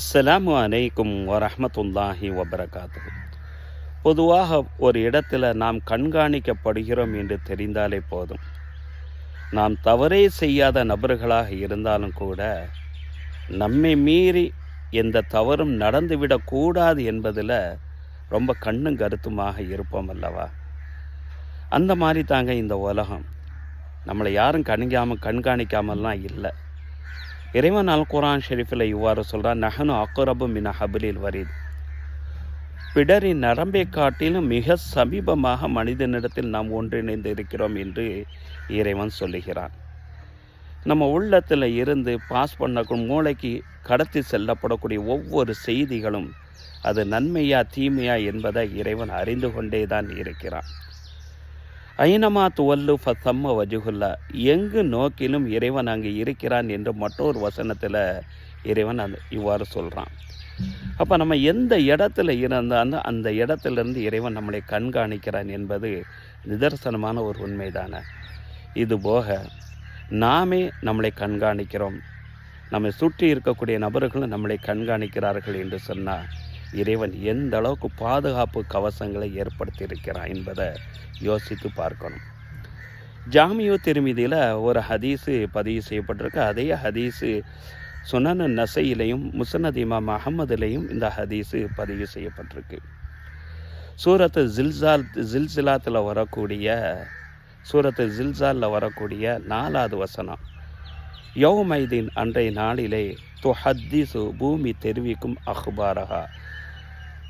அஸ்லாம் அலைக்கும் வரமத்துல்லாஹி வபரகாத்து பொதுவாக ஒரு இடத்துல நாம் கண்காணிக்கப்படுகிறோம் என்று தெரிந்தாலே போதும். நாம் தவறே செய்யாத நபர்களாக இருந்தாலும் கூட நம்மை மீறி எந்த தவறும் நடந்துவிடக்கூடாது என்பதில் ரொம்ப கண்ணும் கருத்துமாக இருப்போம் அல்லவா? அந்த மாதிரி தாங்க இந்த உலகம். நம்மளை யாரும் கணிக்காமல் கண்காணிக்காமல்லாம் இல்லை. இறைவன் அல் குரான் ஷெரீஃபில் இவ்வாறு சொல்கிறான் நஹனு அக்குரபு மின ஹபிலில் வரீத். பிடரின் நரம்பை காட்டிலும் மிக சமீபமாக மனிதனிடத்தில் நாம் ஒன்றிணைந்து இருக்கிறோம் என்று இறைவன் சொல்லுகிறான். நம்ம உள்ளத்தில் இருந்து பாஸ் பண்ணக்கும் மூளைக்கு கடத்தி செல்லப்படக்கூடிய ஒவ்வொரு செய்திகளும் அது நன்மையா தீமையா என்பதை இறைவன் அறிந்து கொண்டே தான் இருக்கிறான். ஐனமா துவல்லு ஃபசம்ம வஜுகுல்லா எங்கு நோக்கிலும் இறைவன் அங்கே இருக்கிறான் என்று மற்றொரு வசனத்தில் இறைவன் அந்த இவ்வாறு சொல்கிறான் அப்போ நம்ம எந்த இடத்துல இருந்தாலும் அந்த இடத்துலேருந்து இறைவன் நம்மளை கண்காணிக்கிறான் என்பது நிதர்சனமான ஒரு உண்மைதானே. இது போக நாமே நம்மளை கண்காணிக்கிறோம். நம்மை சுற்றி இருக்கக்கூடிய நபர்களும் நம்மளை கண்காணிக்கிறார்கள் என்று சொன்னால் இறைவன் எந்த அளவுக்கு பாதுகாப்பு கவசங்களை ஏற்படுத்தியிருக்கிறான் என்பதை யோசித்து பார்க்கணும். ஜாமியோ திருமதியில் ஒரு ஹதீஸு பதிவு செய்யப்பட்டிருக்கு. அதே ஹதீஸு சுனனு நசையிலையும் முசனத் இமாம் அகமதுலையும் இந்த ஹதீஸு பதிவு செய்யப்பட்டிருக்கு. சூரத்து ஜில்சால் ஜில்சிலாத்தில் வரக்கூடிய சூரத்து ஜில்சாலில் வரக்கூடிய நாலாவது வசனம். யௌமைதீன் அன்றைய நாளிலே துஹத்திசு பூமி தெரிவிக்கும் அஹ்பாரஹா.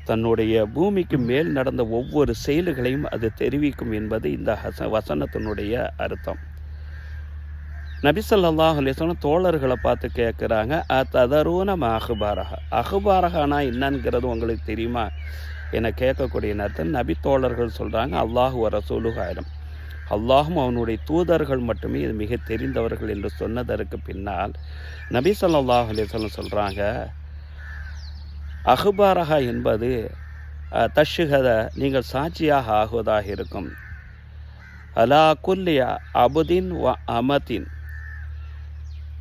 தன்னுடைய பூமிக்கு மேல் நடந்த ஒவ்வொரு செயல்களையும் அது தெரிவிக்கும் என்பது இந்த ஹச வசனத்தினுடைய அர்த்தம். நபிசல்லாஹ் அலிஸ்லாம் தோழர்களை பார்த்து கேட்குறாங்க ததரூன அஹ்பாரஹா? அஹ்பாரஹானா என்னங்கிறது உங்களுக்கு தெரியுமா? என கேட்கக்கூடிய நேரத்தில் நபி தோழர்கள் சொல்கிறாங்க அல்லாஹு ரசூலுகாயிரம் அல்லாஹும் அவனுடைய தூதர்கள் மட்டுமே இது மிக தெரிந்தவர்கள் என்று சொன்னதற்கு பின்னால் நபி சொல்லாஹ் அலிஸ்லாம் சொல்கிறாங்க அஹ்பாரஹா என்பது தஷுகத நீங்கள் சாட்சியாக ஆகுவதாக இருக்கும். அலா குல்லி அபுதின் வ அமதின்.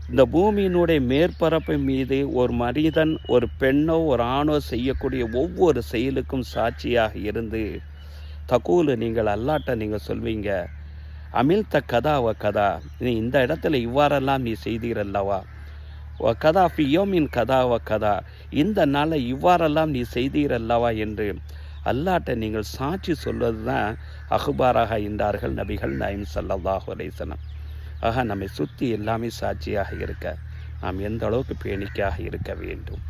இந்த பூமியினுடைய மேற்பரப்பு மீது ஒரு மனிதன் ஒரு பெண்ணோ ஒரு ஆணோ செய்யக்கூடிய ஒவ்வொரு செயலுக்கும் சாட்சியாக இருந்து தகூலு நீங்கள் அல்லாட்ட நீங்கள் சொல்வீங்க அமிழ்த்த கதா வ கதா. நீ இந்த இடத்துல இவ்வாறெல்லாம் நீ செய்தீரல்லவா வ கதா ஃபியோமின் கதா வ கதா. இந்த நாளில் இவ்வாறெல்லாம் நீ செய்தீரல்லவா என்று அல்லாட்ட நீங்கள் சாட்சி சொல்வது தான் அகுபாராக என்றார்கள் நபிகள் நாயம் சல்லாஹு அலைசனம் ஆக நம்மை சுற்றி எல்லாமே சாட்சியாக இருக்க. நாம் எந்த அளவுக்கு பேணிக்காக இருக்க வேண்டும்?